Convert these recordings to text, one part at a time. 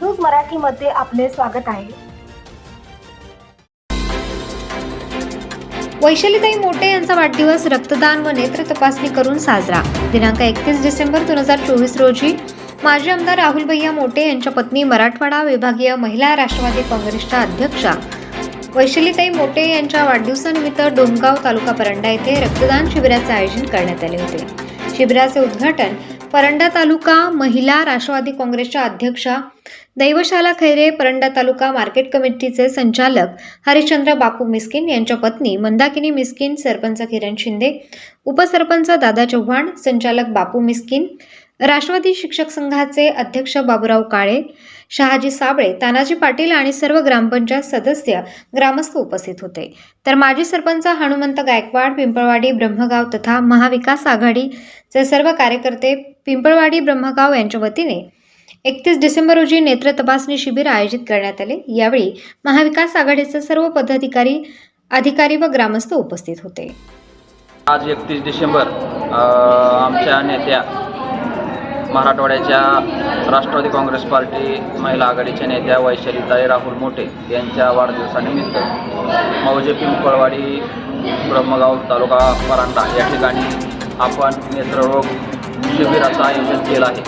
News मराठीमध्ये आपले स्वागत आहे. वैशालीताई मोटे यांचा वाढदिवस रक्तदान व नेत्र तपासणी करून साजरा. दिनांक एकतीस डिसेंबर दोन हजार चोवीस रोजी माजी आमदार राहुल भैया मोटे यांच्या पत्नी मराठवाडा विभागीय महिला राष्ट्रवादी काँग्रेसच्या अध्यक्षा वैशालीताई मोटे यांच्या वाढदिवसानिमित्त डोमगाव तालुका परंडा येथे रक्तदान शिबिराचे आयोजन करण्यात आले होते. शिबिराचे उद्घाटन परंडा तालुका महिला राष्ट्रवादी काँग्रेसच्या अध्यक्षा दैवशाला खैरे परंडा तालुका मार्केट कमिटीचे संचालक हरिश्चंद्र बापू मिस्किन यांच्या पत्नी मंदाकिनी मिस्किन सरपंच किरण शिंदे उपसरपंच दादा चव्हाण संचालक बापू मिस्किन राष्ट्रवादी शिक्षक संघाचे अध्यक्ष बाबूराव काळे शहाजी साबळे तानाजी पाटील आणि सर्व ग्रामपंचायत सदस्य ग्रामस्थ उपस्थित होते. तर माजी सरपंच हनुमंत गायकवाड पिंपळवाडी ब्रह्मगाव तथा महाविकास आघाडीचे सर्व कार्यकर्ते पिंपळवाडी ब्रह्मगाव यांच्या वतीने एकतीस डिसेंबर रोजी नेत्र तपासणी शिबिर आयोजित करण्यात आले. यावेळी महाविकास आघाडीचे सर्व पदाधिकारी अधिकारी व ग्रामस्थ उपस्थित होते. आज एकतीस डिसेंबर आमच्या नेत्या मराठवाड्याच्या राष्ट्रवादी काँग्रेस पार्टी महिला आघाडीच्या नेत्या वैशालीताई राहुल मोठे यांच्या वाढदिवसानिमित्त मौजे पिंपळवाडी ब्रह्मगाव तालुका परांडा या ठिकाणी आपण नेत्ररोग शिबिराचं आयोजन केलं आहे.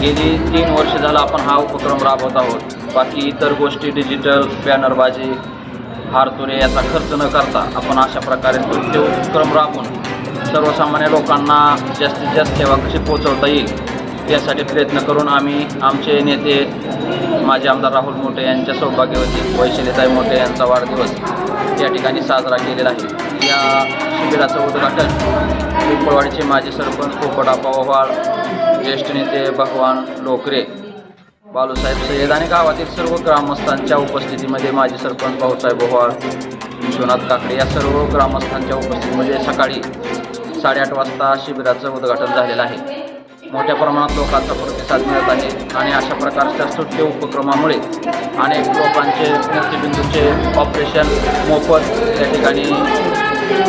गेली तीन वर्ष झालं आपण हा उपक्रम राबवत आहोत. बाकी इतर गोष्टी डिजिटल बॅनरबाजी हारतुरे याचा खर्च न करता आपण अशा प्रकारे तो उपक्रम राबवून सर्वसामान्य लोकांना जास्तीत जास्त सेवा कशी पोहोचवता येईल यासाठी प्रयत्न करून आम्ही आमचे नेते माजी आमदार राहुल मोठे यांच्या सौभाग्यवती वैशालीताई मोठे यांचा वाढदिवस या ठिकाणी साजरा केलेला आहे. या शिबिराचं उद्घाटन पिंपळवाडीचे माजी सरपंच पोपटापा पवार ज्येष्ठ नेते भगवान लोकरे बालूसाहेब सय्यद आणि गावातील सर्व ग्रामस्थांच्या उपस्थितीमध्ये माजी सरपंच भाऊसाहेब ओव्हाळ विश्वनाथ काकडे या सर्व ग्रामस्थांच्या उपस्थितीमध्ये सकाळी साडेआठ वाजता शिबिराचं उद्घाटन झालेलं आहे. मोठ्या प्रमाणात लोकांचा प्रतिसाद मिळत आहे आणि अशा प्रकारच्या सुट्य उपक्रमामुळे अनेक लोकांचे मोतीबिंदूचे ऑपरेशन मोफत या ठिकाणी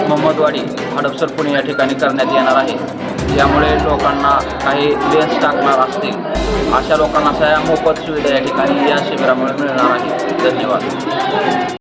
मोहम्मदवाडी हडपसर पुणे या ठिकाणी करण्यात येणार आहे. यामुळे लोकांना काही लेन्स टाकणार असतील. अशा लोकांना अशा मोफत सुविधा या ठिकाणी या शिबिरामुळे मिळणार आहे. धन्यवाद.